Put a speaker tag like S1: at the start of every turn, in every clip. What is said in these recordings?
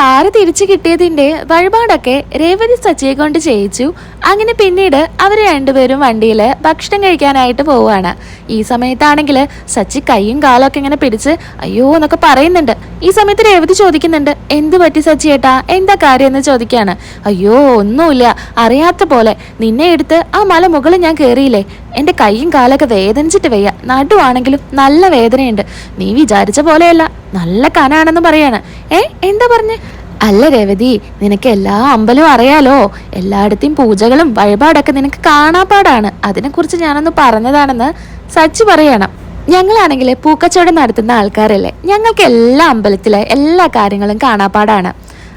S1: Car തിരിച്ചു കിട്ടിയതിന്റെ വഴിപാടൊക്കെ രേവതി സച്ചിയെ കൊണ്ട് ചെയ്യിച്ചു. അങ്ങനെ പിന്നീട് അവർ രണ്ടുപേരും വണ്ടിയിൽ ഭക്ഷണം കഴിക്കാനായിട്ട് പോവുകയാണ്. ഈ സമയത്താണെങ്കിൽ സച്ചി കൈയും കാലൊക്കെ ഇങ്ങനെ പിടിച്ച് അയ്യോ എന്നൊക്കെ പറയുന്നുണ്ട്. ഈ സമയത്ത് രേവതി ചോദിക്കുന്നുണ്ട് എന്ത് പറ്റി സച്ചി ഏട്ടാ? എന്താ കാര്യം? എന്ന് ചോദിക്കുകയാണ്. അയ്യോ ഒന്നുമില്ല. അറിയാത്ത പോലെ. നിന്നെ എടുത്ത് ആ മല മുകളിൽ ഞാൻ കയറിയില്ലേ എന്റെ കൈയും കാലൊക്കെ വേദനിച്ചിട്ട് വയ്യ. നടുവാണെങ്കിലും നല്ല വേദനയുണ്ട്. നീ വിചാരിച്ച പോലെയല്ല. നല്ല കനാണെന്ന് പറയാണ്. ഏ എന്താ പറഞ്ഞേ? അല്ല രേവതി നിനക്ക് എല്ലാ അമ്പലവും അറിയാലോ. എല്ലായിടത്തെയും പൂജകളും വഴിപാടൊക്കെ നിനക്ക് കാണാപ്പാടാണ്. അതിനെക്കുറിച്ച് ഞാനൊന്ന് പറഞ്ഞതാണെന്ന് സച്ചി പറയണം. ഞങ്ങളാണെങ്കിൽ പൂക്കച്ചവടം നടത്തുന്ന ആൾക്കാരല്ലേ? ഞങ്ങൾക്ക് എല്ലാ അമ്പലത്തിലെ എല്ലാ കാര്യങ്ങളും കാണാപ്പാടാണ്.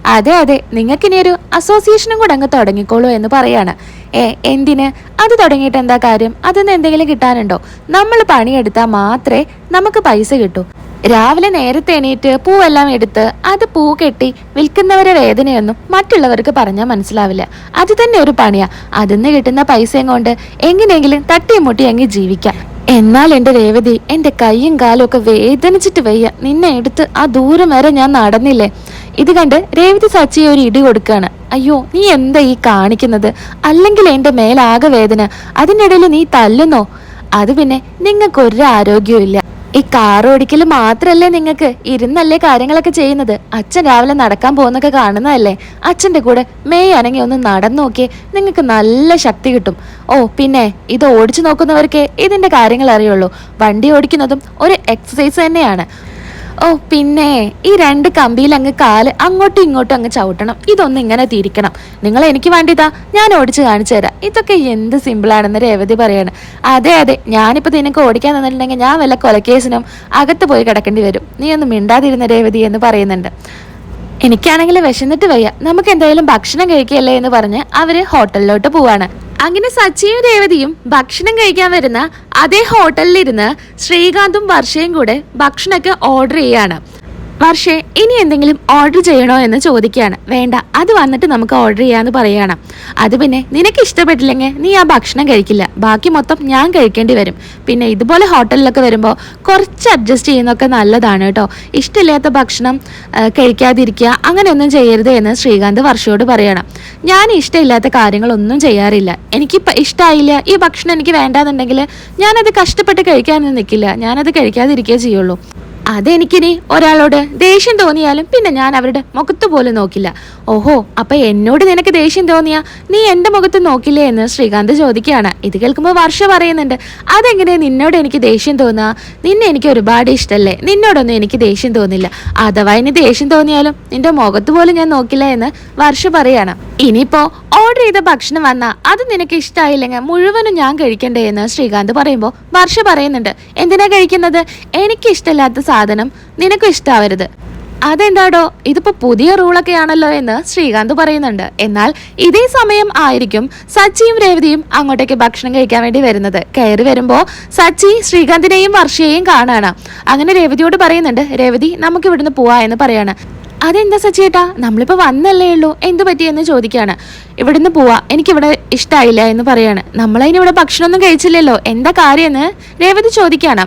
S1: അതെ അതെ. നിങ്ങൾക്കിനി ഒരു അസോസിയേഷനും കൂടെ അങ്ങ് തുടങ്ങിക്കോളൂ എന്ന് പറയാണ്. ഏ എന്തിന്? അത് തുടങ്ങിയിട്ട് എന്താ കാര്യം? അതിന്ന് എന്തെങ്കിലും കിട്ടാനുണ്ടോ? നമ്മൾ പണിയെടുത്താൽ മാത്രമേ നമുക്ക് പൈസ കിട്ടൂ. രാവിലെ നേരത്തെ എണീറ്റ് പൂവെല്ലാം എടുത്ത് അത് പൂ കെട്ടി വിൽക്കുന്നവരെ വേദനയൊന്നും മറ്റുള്ളവർക്ക് പറഞ്ഞാൽ മനസ്സിലാവില്ല. അത് തന്നെ ഒരു പണിയാ. അതിന്ന് കിട്ടുന്ന പൈസയും കൊണ്ട് എങ്ങനെയെങ്കിലും തട്ടിയും മുട്ടി അങ്ങ് ജീവിക്കാം. എന്നാൽ എന്റെ രേവതി എന്റെ കൈയും കാലും ഒക്കെ വേദനിച്ചിട്ട് വയ്യ. നിന്നെ എടുത്ത് ആ ദൂരം വരെ ഞാൻ നടന്നില്ലേ? ഇത് കണ്ട് രേവതി സച്ചിയെ ഒരു ഇടി കൊടുക്കാണ്. അയ്യോ നീ എന്താ ഈ കാണിക്കുന്നത്? അല്ലെങ്കിൽ എന്റെ മേലാകെ വേദന. അതിനിടയിൽ നീ തല്ലുന്നോ? അത് പിന്നെ നിങ്ങൾക്ക് ഒരു ആരോഗ്യവും ഇല്ല. ഈ കാർ ഓടിക്കൽ മാത്രല്ലേ നിങ്ങൾക്ക്? ഇരുന്നല്ലേ കാര്യങ്ങളൊക്കെ ചെയ്യുന്നത്? അച്ഛൻ രാവിലെ നടക്കാൻ പോകുന്നൊക്കെ കാണുന്നതല്ലേ? അച്ഛന്റെ കൂടെ മെയ് അനങ്ങി ഒന്ന് നടന്നു നോക്കിയേ നിങ്ങൾക്ക് നല്ല ശക്തി കിട്ടും. ഓ പിന്നെ ഇത് ഓടിച്ചു നോക്കുന്നവർക്കേ ഇതിന്റെ കാര്യങ്ങൾ അറിയുള്ളൂ. വണ്ടി ഓടിക്കുന്നതും ഒരു എക്സസൈസ് തന്നെയാണ്. ഓ പിന്നെ ഈ രണ്ട് കമ്പിയിൽ അങ്ങ് കാൽ അങ്ങോട്ടും ഇങ്ങോട്ടും അങ്ങ് ചവിട്ടണം. ഇതൊന്നും ഇങ്ങനെ തിരിക്കണം. നിങ്ങൾ എനിക്ക് വേണ്ടിതാ ഞാൻ ഓടിച്ച് കാണിച്ചു തരാം. ഇതൊക്കെ എന്ത് സിമ്പിളാണെന്ന് രേവതി പറയാണ്. അതെ അതെ ഞാനിപ്പോൾ നിനക്ക് ഓടിക്കാൻ തന്നിട്ടുണ്ടെങ്കിൽ ഞാൻ വല്ല കൊലക്കേസിനും അകത്ത് പോയി കിടക്കേണ്ടി വരും. നീ ഒന്ന് മിണ്ടാതിരുന്ന രേവതി എന്ന് പറയുന്നുണ്ട്. എനിക്കാണെങ്കിൽ വിശന്നിട്ട് വയ്യ. നമുക്ക് എന്തായാലും ഭക്ഷണം കഴിക്കല്ലേ എന്ന് പറഞ്ഞ് അവർ ഹോട്ടലിലോട്ട് പോവാണ്. അങ്ങനെ സച്ചിയും രേവതിയും ഭക്ഷണം കഴിക്കാൻ വരുന്ന അതേ ഹോട്ടലിലിരുന്ന് ശ്രീകാന്തും വർഷയും കൂടെ ഭക്ഷണമൊക്കെ ഓർഡർ ചെയ്യാണ്. വർഷേ ഇനി എന്തെങ്കിലും ഓർഡർ ചെയ്യണോ എന്ന് ചോദിക്കുകയാണ്. വേണ്ട അത് വന്നിട്ട് നമുക്ക് ഓർഡർ ചെയ്യാന്ന് പറയണം അത് പിന്നെ നിനക്ക് ഇഷ്ടപ്പെട്ടില്ലെങ്കിൽ നീ ആ ഭക്ഷണം കഴിക്കില്ല. ബാക്കി മൊത്തം ഞാൻ കഴിക്കേണ്ടി വരും. പിന്നെ ഇതുപോലെ ഹോട്ടലിലൊക്കെ വരുമ്പോൾ കുറച്ച് അഡ്ജസ്റ്റ് ചെയ്യുന്നൊക്കെ നല്ലതാണ് കേട്ടോ. ഇഷ്ടമില്ലാത്ത ഭക്ഷണം കഴിക്കാതിരിക്കുക അങ്ങനെയൊന്നും ചെയ്യരുത് എന്ന് ശ്രീകാന്ത് വർഷയോട് പറയണം. ഞാൻ ഇഷ്ടമില്ലാത്ത കാര്യങ്ങളൊന്നും ചെയ്യാറില്ല. എനിക്ക് ഇഷ്ടമായില്ല ഈ ഭക്ഷണം എനിക്ക് വേണ്ടാന്നുണ്ടെങ്കിൽ ഞാനത് കഷ്ടപ്പെട്ട് കഴിക്കാനൊന്നും നിൽക്കില്ല ഞാനത് കഴിക്കാതിരിക്കുകയേ ചെയ്യുള്ളൂ. അതെനിക്കിനി ഒരാളോട് ദേഷ്യം തോന്നിയാലും പിന്നെ ഞാൻ അവരുടെ മുഖത്ത് പോലും നോക്കില്ല. ഓഹോ അപ്പൊ എന്നോട് നിനക്ക് ദേഷ്യം തോന്നിയാ? നീ എന്റെ മുഖത്ത് നോക്കില്ലേ എന്ന് ശ്രീകാന്ത് ചോദിക്കുകയാണ്. ഇത് കേൾക്കുമ്പോൾ വർഷ പറയുന്നുണ്ട്. അതെങ്ങനെ നിന്നോട് എനിക്ക് ദേഷ്യം തോന്നുക നിന്നെ എനിക്ക് ഒരുപാട് ഇഷ്ടമല്ലേ നിന്നോടൊന്നും എനിക്ക് ദേഷ്യം തോന്നില്ല. അഥവാ ഇനി ദേഷ്യം തോന്നിയാലും നിന്റെ മുഖത്ത് പോലും ഞാൻ നോക്കില്ല എന്ന് വർഷ പറയാണ്. ഇനിയിപ്പോ ഓർഡർ ചെയ്ത ഭക്ഷണം വന്നാ അത് നിനക്ക് ഇഷ്ടമായില്ലെങ്കിൽ മുഴുവനും ഞാൻ കഴിക്കണ്ടേ എന്ന് ശ്രീകാന്ത് പറയുമ്പോൾ വർഷ പറയുന്നുണ്ട്. എന്തിനാ കഴിക്കുന്നത്? എനിക്ക് ഇഷ്ടമില്ലാത്ത സാധനം നിനക്കും ഇഷ്ടാവരുത്. അതെന്താടോ? ഇതിപ്പോ പുതിയ റൂളൊക്കെ ആണല്ലോ എന്ന് ശ്രീകാന്ത് പറയുന്നുണ്ട്. എന്നാൽ ഇതേ സമയം ആയിരിക്കും സച്ചിയും രേവതിയും അങ്ങോട്ടേക്ക് ഭക്ഷണം കഴിക്കാൻ വേണ്ടി വരുന്നത്. കയറി വരുമ്പോൾ സച്ചി ശ്രീകാന്തിനെയും വർഷയെയും കാണാണ്. അങ്ങനെ രേവതിയോട് പറയുന്നുണ്ട് രേവതി നമുക്ക് ഇവിടുന്ന് പോവാ എന്ന് പറയാണ്. അതെന്താ സച്ചേട്ടാ നമ്മളിപ്പോൾ വന്നല്ലേ ഉള്ളൂ. എന്തു പറ്റിയെന്ന് ചോദിക്കുകയാണ് ഇവിടുന്ന് പോവാ. എനിക്കിവിടെ ഇഷ്ടമായില്ല എന്ന് പറയാണ്. നമ്മളതിന് ഇവിടെ ഭക്ഷണമൊന്നും കഴിച്ചില്ലല്ലോ. എന്താ കാര്യമെന്ന് രേവതി ചോദിക്കുകയാണ്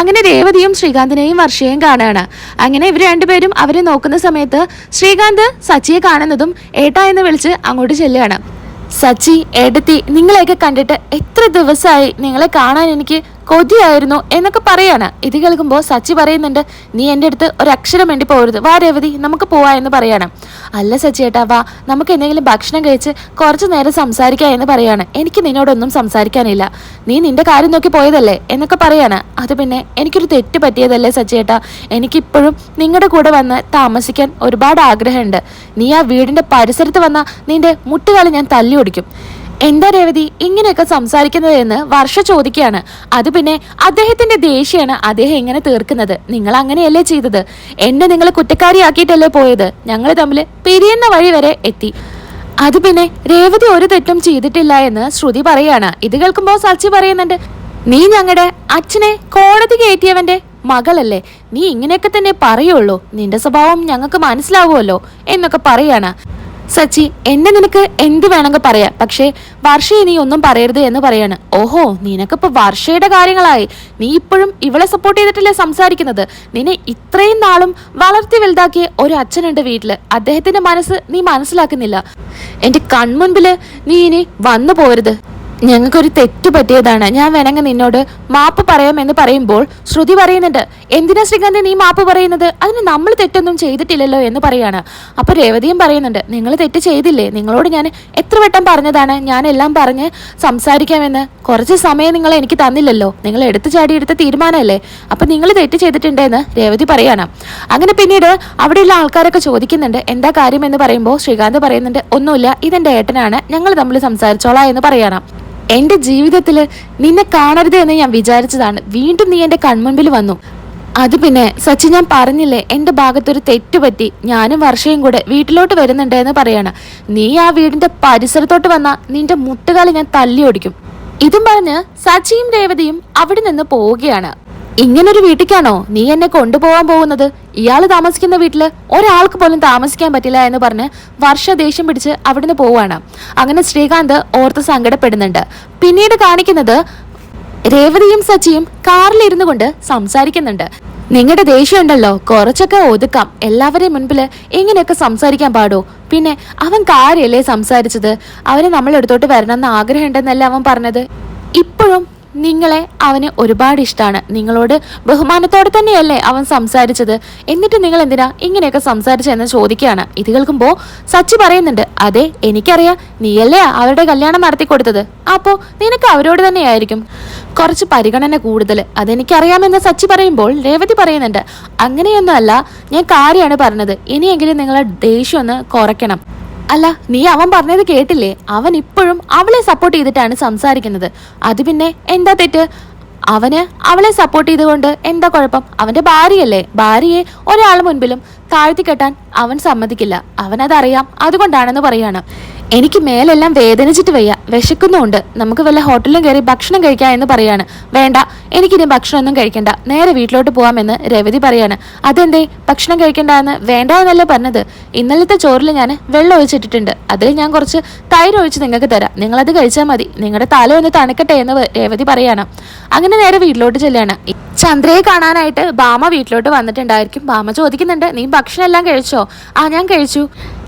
S1: അങ്ങനെ രേവതിയും ശ്രീകാന്തിനെയും വർഷയും കാണുകയാണ് അങ്ങനെ ഇവർ രണ്ടുപേരും അവരെ നോക്കുന്ന സമയത്ത് ശ്രീകാന്ത് സച്ചിയെ കാണുന്നതും ഏട്ടാ എന്ന് വിളിച്ച് അങ്ങോട്ട് ചെല്ലുകയാണ്. സച്ചി എടത്തി നിങ്ങളെയൊക്കെ കണ്ടിട്ട് എത്ര ദിവസമായി നിങ്ങളെ കാണാൻ എനിക്ക് കൊതിയായിരുന്നു എന്നൊക്കെ പറയാണ്. ഇത് കേൾക്കുമ്പോൾ സച്ചി പറയുന്നുണ്ട് നീ എന്റെ അടുത്ത് ഒരു അക്ഷരം വേണ്ടി പോകരുത്. വാ രേവതി നമുക്ക് പോവാ എന്ന് പറയാണ്. അല്ല സച്ചി ഏട്ടാ വാ. നമുക്ക് എന്തെങ്കിലും ഭക്ഷണം കഴിച്ച് കുറച്ച് നേരം സംസാരിക്കാം എന്ന് പറയാണ്. എനിക്ക് നിന്നോടൊന്നും സംസാരിക്കാനില്ല. നീ നിന്റെ കാര്യം നോക്കി പോയതല്ലേ എന്നൊക്കെ പറയാണ്. അത് പിന്നെ എനിക്കൊരു തെറ്റ് പറ്റിയതല്ലേ സച്ചി ഏട്ടാ. എനിക്കിപ്പോഴും നിങ്ങളുടെ കൂടെ വന്ന് താമസിക്കാൻ ഒരുപാട് ആഗ്രഹമുണ്ട്. നീ ആ വീടിന്റെ പരിസരത്ത് വന്ന നിന്റെ മുട്ടുകാലം ഞാൻ തല്ലി ഒടിക്കും എന്താ രേവതി ഇങ്ങനെയൊക്കെ സംസാരിക്കുന്നത് എന്ന് വർഷ ചോദിക്കുകയാണ്. അത് പിന്നെ അദ്ദേഹത്തിന്റെ ദേഷ്യമാണ്. അദ്ദേഹം ഇങ്ങനെ തീർക്കുന്നത്? നിങ്ങൾ അങ്ങനെയല്ലേ ചെയ്തത്? എന്നെ നിങ്ങൾ കുറ്റക്കാരിയാക്കിയിട്ടല്ലേ പോയത്? ഞങ്ങൾ തമ്മിൽ പിരിയുന്ന വഴി വരെ എത്തി. അത് പിന്നെ രേവതി ഒരു തെറ്റും ചെയ്തിട്ടില്ല എന്ന് ശ്രുതി പറയാണ്. ഇത് കേൾക്കുമ്പോൾ സച്ചി പറയുന്നുണ്ട് നീ ഞങ്ങളുടെ അച്ഛനെ കോടതി കയറ്റിയവന്റെ മകളല്ലേ? നീ ഇങ്ങനെയൊക്കെ തന്നെ പറയുള്ളൂ. നിന്റെ സ്വഭാവം ഞങ്ങൾക്ക് മനസ്സിലാവുമല്ലോ എന്നൊക്കെ പറയാണ്. സച്ചി എന്നെ നിനക്ക് എന്ത് വേണമെങ്കിൽ പറയാം. പക്ഷേ വർഷയെ നീ ഒന്നും പറയരുത് എന്ന് പറയാണ്. ഓഹോ നിനക്കിപ്പോ വർഷയുടെ കാര്യങ്ങളായി. നീ ഇപ്പോഴും ഇവളെ സപ്പോർട്ട് ചെയ്തിട്ടല്ലേ സംസാരിക്കുന്നത്? നിന്നെ ഇത്രയും നാളും വളർത്തി വലുതാക്കിയ ഒരു അച്ഛനുണ്ട് വീട്ടിൽ. അദ്ദേഹത്തിന്റെ മനസ്സ് നീ മനസ്സിലാക്കുന്നില്ല. എന്റെ കൺമുൻപിൽ നീ ഇനി വന്നു പോരുത് ഞങ്ങൾക്കൊരു തെറ്റ് പറ്റിയതാണ്. ഞാൻ വേണമെങ്കിൽ നിന്നോട് മാപ്പ് പറയാമെന്ന് പറയുമ്പോൾ ശ്രുതി പറയുന്നുണ്ട് എന്തിനാ ശ്രീകാന്ത് നീ മാപ്പ് പറയുന്നത്? അതിന് നമ്മൾ തെറ്റൊന്നും ചെയ്തിട്ടില്ലല്ലോ എന്ന് പറയാണ്. അപ്പോൾ രേവതിയും പറയുന്നുണ്ട് നിങ്ങൾ തെറ്റ് ചെയ്തില്ലേ? നിങ്ങളോട് ഞാൻ എത്ര വട്ടം പറഞ്ഞതാണ്? ഞാൻ എല്ലാം പറഞ്ഞ് സംസാരിക്കാമെന്ന്. കുറച്ച് സമയം നിങ്ങൾ എനിക്ക് തന്നില്ലല്ലോ. നിങ്ങൾ എടുത്തു ചാടി എടുത്ത തീരുമാനമല്ലേ? അപ്പൊ നിങ്ങൾ തെറ്റ് ചെയ്തിട്ടുണ്ടെന്ന് രേവതി പറയാണ്. അങ്ങനെ പിന്നീട് അവിടെയുള്ള ആൾക്കാരൊക്കെ ചോദിക്കുന്നുണ്ട് എന്താ കാര്യം? എന്ന് പറയുമ്പോൾ ശ്രീകാന്ത് പറയുന്നുണ്ട് ഒന്നുമില്ല ഇതെന്റെ ഏട്ടനാണ്. ഞങ്ങൾ തമ്മിൽ സംസാരിച്ചോളാം എന്ന് പറയണം. എന്റെ ജീവിതത്തിൽ നിന്നെ കാണരുത് എന്ന് ഞാൻ വിചാരിച്ചതാണ്. വീണ്ടും നീ എന്റെ കൺമുമ്പിൽ വന്നു. അത് പിന്നെ സച്ചി ഞാൻ പറഞ്ഞില്ലേ എന്റെ ഭാഗത്തൊരു തെറ്റ് പറ്റി. ഞാനും വർഷയും കൂടെ വീട്ടിലോട്ട് വരുന്നുണ്ട് എന്ന് പറയാണ്. നീ ആ വീടിന്റെ പരിസരത്തോട്ട് വന്ന നിന്റെ മുട്ടുകാലി ഞാൻ തല്ലി ഓടിക്കും. ഇതും പറഞ്ഞ് സച്ചിയും രേവതിയും അവിടെ നിന്ന് പോവുകയാണ്. ഇങ്ങനൊരു വീട്ടിക്കാണോ നീ എന്നെ കൊണ്ടുപോകാൻ പോകുന്നത്? ഇയാൾ താമസിക്കുന്ന വീട്ടിൽ ഒരാൾക്ക് പോലും താമസിക്കാൻ പറ്റില്ല എന്ന് പറഞ്ഞ് വർഷ ദേഷ്യം പിടിച്ച് അവിടുന്ന് പോവാണ് അങ്ങനെ ശ്രീകാന്ത് ഓർത്ത് സങ്കടപ്പെടുന്നുണ്ട്. പിന്നീട് കാണിക്കുന്നത് രേവതിയും സച്ചിയും കാറിലിരുന്നു കൊണ്ട് സംസാരിക്കുന്നുണ്ട്. നിങ്ങളുടെ ദേഷ്യം ഉണ്ടല്ലോ കുറച്ചൊക്കെ ഒതുക്കാം. എല്ലാവരെയും മുൻപിൽ ഇങ്ങനെയൊക്കെ സംസാരിക്കാൻ പാടോ? പിന്നെ അവൻ കാര്യല്ലേ സംസാരിച്ചത്? അവന് നമ്മളെടുത്തോട്ട് വരണമെന്ന് ആഗ്രഹം ഉണ്ടെന്നല്ല അവൻ പറഞ്ഞത്? ഇപ്പോഴും നിങ്ങളെ അവന് ഒരുപാട് ഇഷ്ടമാണ് നിങ്ങളോട് ബഹുമാനത്തോടെ തന്നെയല്ലേ അവൻ സംസാരിച്ചത്? എന്നിട്ട് നിങ്ങൾ എന്തിനാ ഇങ്ങനെയൊക്കെ സംസാരിച്ചതെന്ന് ചോദിക്കുകയാണ്. ഇത് കേൾക്കുമ്പോൾ സച്ചി പറയുന്നുണ്ട് അതെ എനിക്കറിയാം. നീയല്ലേ അവരുടെ കല്യാണം നടത്തി കൊടുത്തത്? അപ്പോൾ നിനക്ക് അവരോട് തന്നെയായിരിക്കും. കുറച്ച് പരിഗണന കൂടുതൽ അതെനിക്കറിയാമെന്ന് സച്ചി പറയുമ്പോൾ രേവതി പറയുന്നുണ്ട് അങ്ങനെയൊന്നുമല്ല ഞാൻ കാര്യമാണ് പറഞ്ഞത്. ഇനിയെങ്കിലും നിങ്ങളെ ദേഷ്യം ഒന്ന് കുറയ്ക്കണം. അല്ല നീ അവൻ പറഞ്ഞത് കേട്ടില്ലേ? അവൻ ഇപ്പോഴും അവളെ സപ്പോർട്ട് ചെയ്തിട്ടാണ് സംസാരിക്കുന്നത്. അത് പിന്നെ എന്താ തെറ്റ്? അവന് അവളെ സപ്പോർട്ട് ചെയ്തുകൊണ്ട് എന്താ കുഴപ്പം? അവന്റെ ഭാര്യയല്ലേ? ഭാര്യയെ ഒരാൾ മുൻപിലും താഴ്ത്തി കെട്ടാൻ അവൻ സമ്മതിക്കില്ല. അവൻ അതറിയാം അതുകൊണ്ടാണെന്ന് പറയാണ്. എനിക്ക് മേലെല്ലാം വേദനിച്ചിട്ട് വയ്യ. വിശക്കുന്നുണ്ട് നമുക്ക് വല്ല ഹോട്ടലിലും കയറി ഭക്ഷണം കഴിക്കാം എന്ന് പറയാണ്. വേണ്ട എനിക്കിനി ഭക്ഷണമൊന്നും കഴിക്കണ്ട. നേരെ വീട്ടിലോട്ട് പോവാമെന്ന് രവതി പറയാണ്. അതെന്തേ? ഭക്ഷണം കഴിക്കണ്ട എന്ന് വേണ്ട എന്നല്ലേ പറഞ്ഞത്. ഇന്നലത്തെ ചോറിൽ ഞാൻ വെള്ളം ഒഴിച്ചിട്ടിട്ടുണ്ട്. അതിൽ ഞാൻ കുറച്ച് തൈര് ഒഴിച്ച് നിങ്ങൾക്ക് തരാം. നിങ്ങളത് കഴിച്ചാൽ മതി. നിങ്ങളുടെ തല ഒന്ന് തണുക്കട്ടെ എന്ന് രേവതി പറയാണ്. അങ്ങനെ നേരെ വീട്ടിലോട്ട് ചെല്ലാണ്. ചന്ദ്രയെ കാണാനായിട്ട് ബാമ വീട്ടിലോട്ട് വന്നിട്ടുണ്ടായിരിക്കും. ബാമ ചോദിക്കുന്നുണ്ട് നീ ഭക്ഷണം എല്ലാം കഴിച്ചോ? ആ ഞാൻ കഴിച്ചു.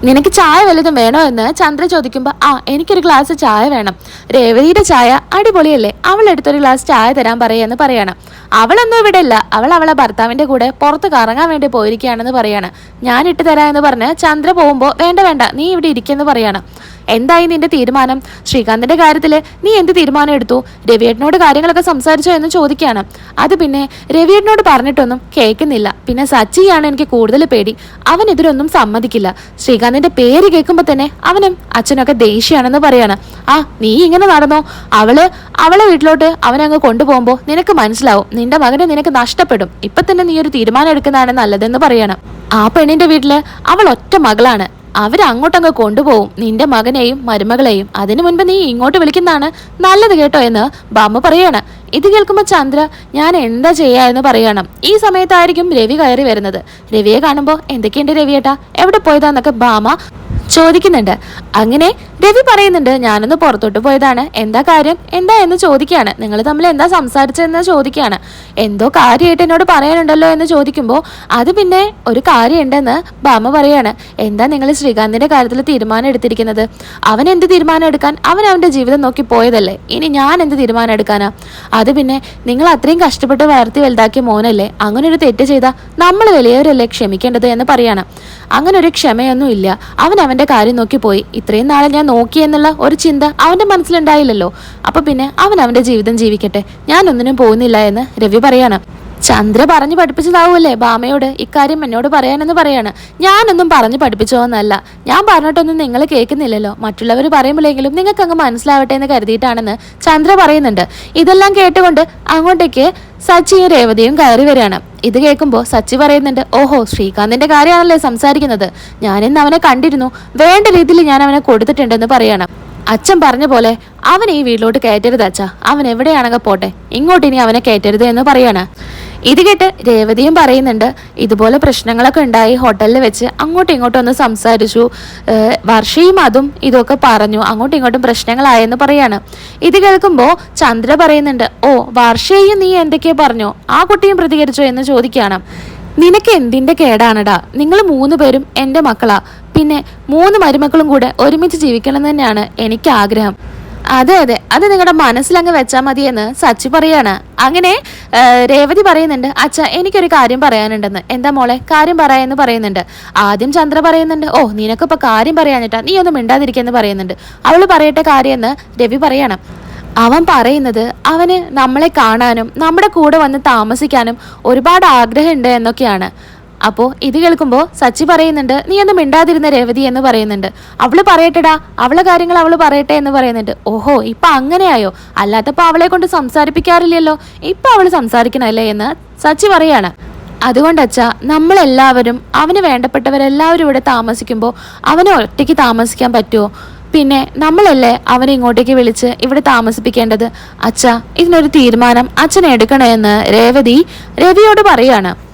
S1: നിനക്ക് ചായ വല്ലതും വേണോ? എന്ന് ചന്ദ്ര ചോദിക്കുമ്പോൾ ആ എനിക്കൊരു ഗ്ലാസ് ചായ വേണം. രേവതിയുടെ ചായ അടിപൊളിയല്ലേ? അവൾ എടുത്തൊരു ഗ്ലാസ് ചായ തരാൻ പറയാന്ന് പറയണം. അവളൊന്നും ഇവിടെ ഇല്ല അവൾ അവളെ ഭർത്താവിന്റെ കൂടെ പുറത്ത് കറങ്ങാൻ വേണ്ടി പോയിരിക്കുകയാണെന്ന് പറയാണ്. ഞാൻ ഇട്ട് തരാം എന്ന് പറഞ്ഞ് ചന്ദ്ര പോകുമ്പോൾ വേണ്ട വേണ്ട നീ ഇവിടെ ഇരിക്കെന്ന് പറയാണ്. എന്തായി നിന്റെ തീരുമാനം? ശ്രീകാന്തിന്റെ കാര്യത്തിൽ നീ എന്ത് തീരുമാനം എടുത്തു? രവിയേട്ടനോട് കാര്യങ്ങളൊക്കെ സംസാരിച്ചോ എന്ന് ചോദിക്കുകയാണ്. അത് പിന്നെ രവിയേട്ടനോട് പറഞ്ഞിട്ടൊന്നും കേൾക്കുന്നില്ല. പിന്നെ സച്ചിയാണ് എനിക്ക് കൂടുതൽ പേടി. അവൻ ഇതിലൊന്നും സമ്മതിക്കില്ല. ശ്രീകാന്തിന്റെ പേര് കേൾക്കുമ്പോൾ തന്നെ അവനും അച്ഛനൊക്കെ ദേഷ്യമാണെന്ന് പറയാണ്. ആ നീ ഇങ്ങനെ നടന്നോ? അവൾ അവളെ വീട്ടിലോട്ട് അവനങ്ങ് കൊണ്ടുപോകുമ്പോൾ നിനക്ക് മനസ്സിലാവും. നിന്റെ മകനെ നിനക്ക് നഷ്ടപ്പെടും. ഇപ്പൊ തന്നെ നീ ഒരു തീരുമാനം എടുക്കുന്നതാണ് നല്ലതെന്ന് പറയണം. ആ പെണ്ണിന്റെ വീട്ടിൽ അവൾ ഒറ്റ മകളാണ്. അവരങ്ങോട്ടങ്ങ് കൊണ്ടുപോകും നിന്റെ മകനെയും മരുമകളെയും. അതിനു മുൻപ് നീ ഇങ്ങോട്ട് വിളിക്കുന്നതാണ് നല്ലത് കേട്ടോ എന്ന് ബാമ്മ പറയാണ്. ഇത് കേൾക്കുമ്പോൾ ചന്ദ്ര ഞാൻ എന്താ ചെയ്യാ എന്ന് പറയണം. ഈ സമയത്തായിരിക്കും രവി കയറി വരുന്നത്. രവിയെ കാണുമ്പോൾ എന്തൊക്കെയുണ്ട് രവിയേട്ടാ? എവിടെ പോയതാന്നൊക്കെ ബാമ ചോദിക്കുന്നുണ്ട്. അങ്ങനെ രവി പറയുന്നുണ്ട് ഞാനൊന്ന് പുറത്തോട്ട് പോയതാണ്. എന്താ കാര്യം? എന്താ എന്ന് ചോദിക്കുകയാണ്. നിങ്ങൾ തമ്മിൽ എന്താ സംസാരിച്ചതെന്ന് ചോദിക്കുകയാണ്. എന്തോ കാര്യമായിട്ട് എന്നോട് പറയാനുണ്ടല്ലോ എന്ന് ചോദിക്കുമ്പോൾ അത് പിന്നെ ഒരു കാര്യമുണ്ടെന്ന് ബാമ പറയാണ്. എന്താ നിങ്ങൾ ശ്രീകാന്തിന്റെ കാര്യത്തിൽ തീരുമാനം എടുത്തിരിക്കുന്നത്? അവൻ എന്ത് തീരുമാനം എടുക്കാൻ? അവൻ അവന്റെ ജീവിതം നോക്കി പോയതല്ലേ? ഇനി ഞാൻ എന്ത് തീരുമാനം എടുക്കാനാ? അത് പിന്നെ നിങ്ങൾ അത്രയും കഷ്ടപ്പെട്ട് വളർത്തി വലുതാക്കിയ മോനല്ലേ? അങ്ങനെ ഒരു തെറ്റ് ചെയ്താൽ നമ്മൾ വലിയവരല്ലേ ക്ഷമിക്കേണ്ടത്? എന്ന് പറയാണ്. അങ്ങനെ ഒരു ക്ഷമയൊന്നും ഇല്ല. അവൻ അവന്റെ കാര്യം നോക്കി പോയി. ഇത്രയും നാളെ ഞാൻ നോക്കി എന്നുള്ള ഒരു ചിന്ത അവന്റെ മനസ്സിലുണ്ടായില്ലല്ലോ. അപ്പൊ പിന്നെ അവൻ അവന്റെ ജീവിതം ജീവിക്കട്ടെ. ഞാൻ ഒന്നിനും പോകുന്നില്ല എന്ന് രവി പറയാണ്. ചന്ദ്ര പറഞ്ഞു പഠിപ്പിച്ചതാവൂല്ലേ? ബാമയോട് ഇക്കാര്യം എന്നോട് പറയാനെന്ന് പറയാണ്. ഞാനൊന്നും പറഞ്ഞു പഠിപ്പിച്ചോന്നല്ല ഞാൻ പറഞ്ഞിട്ടൊന്നും നിങ്ങൾ കേൾക്കുന്നില്ലല്ലോ. മറ്റുള്ളവർ പറയുമ്പോഴെങ്കിലും നിങ്ങൾക്ക് അങ്ങ് മനസ്സിലാവട്ടെ എന്ന് കരുതിയിട്ടാണെന്ന് ചന്ദ്ര പറയുന്നുണ്ട്. ഇതെല്ലാം കേട്ടുകൊണ്ട് അങ്ങോട്ടേക്ക് സച്ചിയും രേവതിയും കയറി വരികയാണ്. ഇത് കേൾക്കുമ്പോൾ സച്ചി പറയുന്നുണ്ട് ഓഹോ ശ്രീകാന്തിന്റെ കാര്യമാണല്ലേ സംസാരിക്കുന്നത്. ഞാനിന്ന് അവനെ കണ്ടിരുന്നു. വേണ്ട രീതിയിൽ ഞാൻ അവനെ കൊടുത്തിട്ടുണ്ടെന്ന് പറയണം. അച്ഛൻ പറഞ്ഞ പോലെ അവൻ ഈ വീട്ടിലോട്ട് കയറ്റരുത് അച്ഛ. അവൻ എവിടെയാണെങ്കിൽ പോട്ടെ. ഇങ്ങോട്ട് ഇനി അവനെ കയറ്റരുത് എന്ന് പറയാണ്. ഇത് കേട്ട് രേവതിയും പറയുന്നുണ്ട് ഇതുപോലെ പ്രശ്നങ്ങളൊക്കെ ഉണ്ടായി ഹോട്ടലിൽ വെച്ച് അങ്ങോട്ടും ഇങ്ങോട്ടും ഒന്ന് സംസാരിച്ചു. വർഷയും അതും ഇതൊക്കെ പറഞ്ഞു അങ്ങോട്ടും ഇങ്ങോട്ടും പ്രശ്നങ്ങളായെന്ന് പറയാണ്. ഇത് കേൾക്കുമ്പോൾ ചന്ദ്ര പറയുന്നുണ്ട് ഓ വർഷയും നീ എന്തൊക്കെയോ പറഞ്ഞു ആ കുട്ടിയും പ്രതികരിച്ചോ എന്ന് ചോദിക്കുകയാണ് നിനക്ക് എന്തിന്റെ കേടാണടാ? നിങ്ങൾ മൂന്ന് പേരും എന്റെ മക്കളാ. പിന്നെ മൂന്ന് മരുമക്കളും കൂടെ ഒരുമിച്ച് ജീവിക്കണം തന്നെയാണ് എനിക്ക് ആഗ്രഹം. അതെ അതെ. അത് നിങ്ങളുടെ മനസ്സിലങ്ങ് വെച്ചാൽ മതിയെന്ന് സച്ചി പറയാണ്. അങ്ങനെ രേവതി പറയുന്നുണ്ട് അച്ഛ എനിക്കൊരു കാര്യം പറയാനുണ്ടെന്ന്. എന്താ മോളെ? കാര്യം പറയാന്ന് പറയുന്നുണ്ട്. ആദ്യം ചന്ദ്ര പറയുന്നുണ്ട്. ഓ നിനക്കിപ്പോ കാര്യം പറയാനിട്ടാ നീ ഒന്നും മിണ്ടാതിരിക്കെന്ന് പറയുന്നുണ്ട്. അവൾ പറയട്ടെ കാര്യമെന്ന് രവി പറയണം. അവൻ പറയുന്നത് അവന് നമ്മളെ കാണാനും നമ്മുടെ കൂടെ വന്ന് താമസിക്കാനും ഒരുപാട് ആഗ്രഹമുണ്ട് എന്നൊക്കെയാണ്. അപ്പോൾ ഇത് കേൾക്കുമ്പോൾ സച്ചി പറയുന്നുണ്ട് നീ ഒന്ന് മിണ്ടാതിരുന്ന രേവതി എന്ന് പറയുന്നുണ്ട്. അവൾ പറയട്ടെടാ അവളെ കാര്യങ്ങൾ അവൾ പറയട്ടെ എന്ന് പറയുന്നുണ്ട്. ഓഹോ ഇപ്പൊ അങ്ങനെയായോ? അല്ലാത്തപ്പോ അവളെ കൊണ്ട് സംസാരിപ്പിക്കാറില്ലല്ലോ. ഇപ്പൊ അവൾ സംസാരിക്കണല്ലേ? എന്ന് സച്ചി പറയാണ്. അതുകൊണ്ട് അച്ഛാ നമ്മളെല്ലാവരും അവന് വേണ്ടപ്പെട്ടവരെല്ലാവരും ഇവിടെ താമസിക്കുമ്പോൾ അവനെ ഒറ്റയ്ക്ക് താമസിക്കാൻ പറ്റുമോ പിന്നെ നമ്മളല്ലേ അവനെ ഇങ്ങോട്ടേക്ക് വിളിച്ച് ഇവിടെ താമസിപ്പിക്കേണ്ടത്? അച്ഛാ ഇതിനൊരു തീരുമാനം അച്ഛൻ എടുക്കണമെന്ന് രേവതി രവിയോട് പറയാണ്.